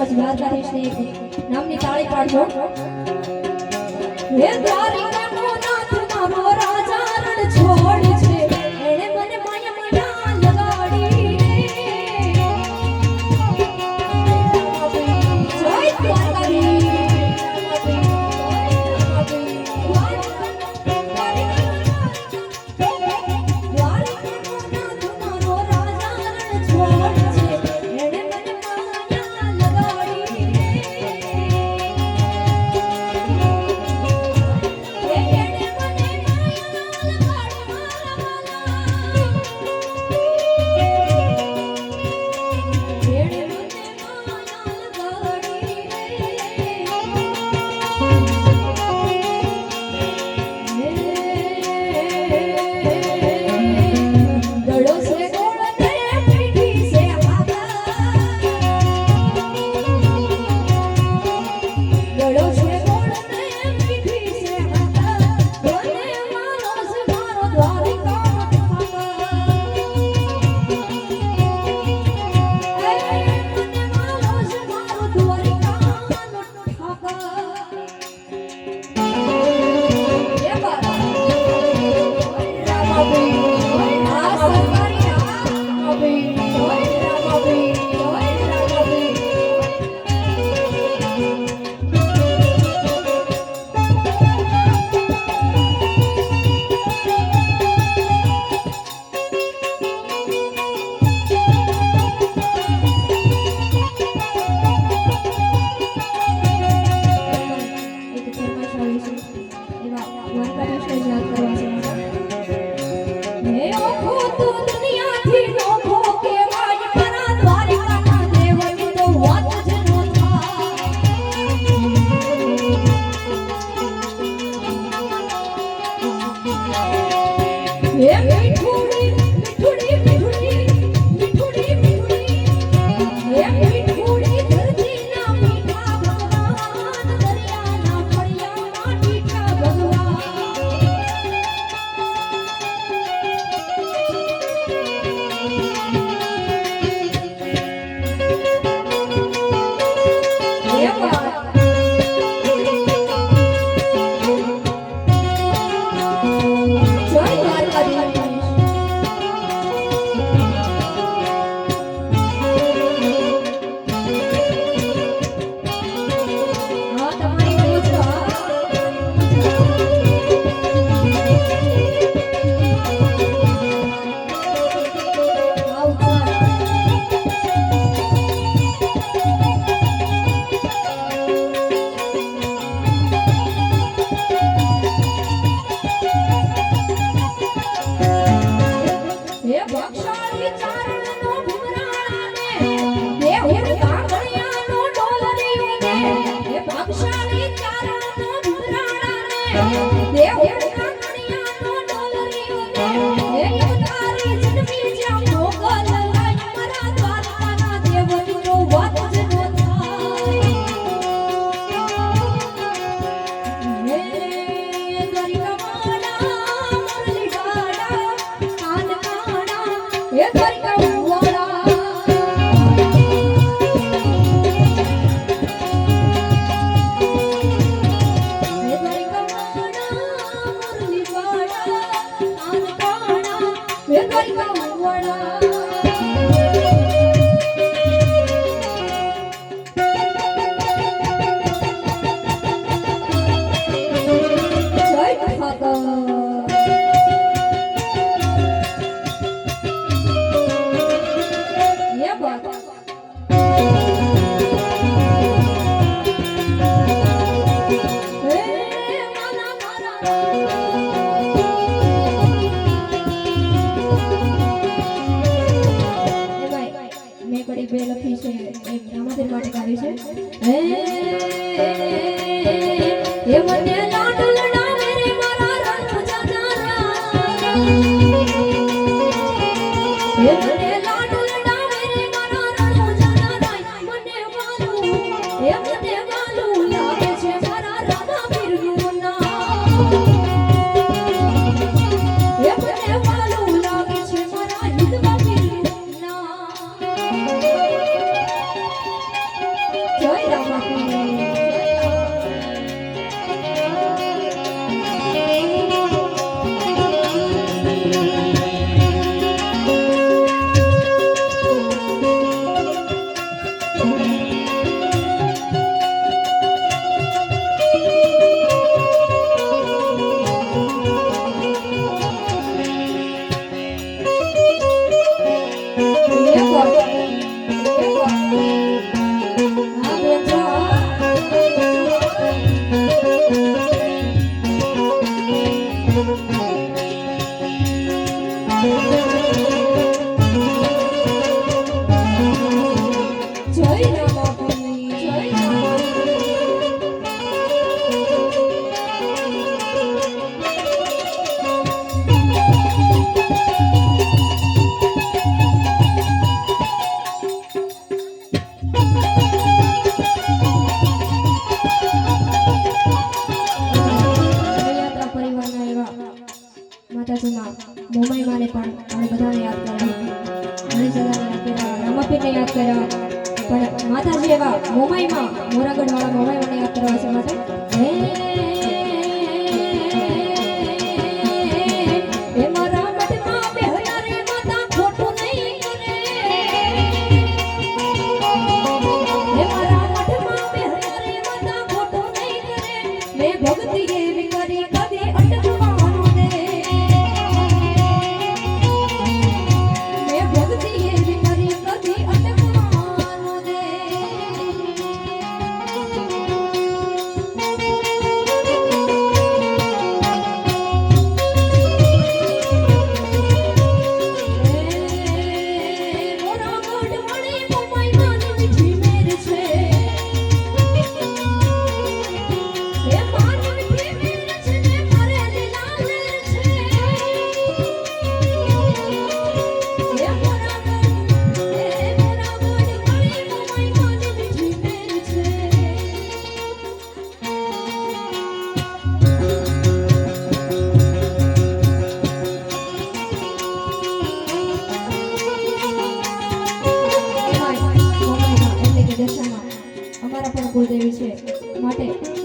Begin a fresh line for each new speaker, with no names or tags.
તેમજ રાજા હિશની નામની તાળી પાડજો હે દ્વારિકાનો નાથ મારો રાજા રણ છોડ. હે મીઠું? હે ભક્ષાળી Everybody, I go, what Oh, oh, oh. કુળદેવી છે. માટે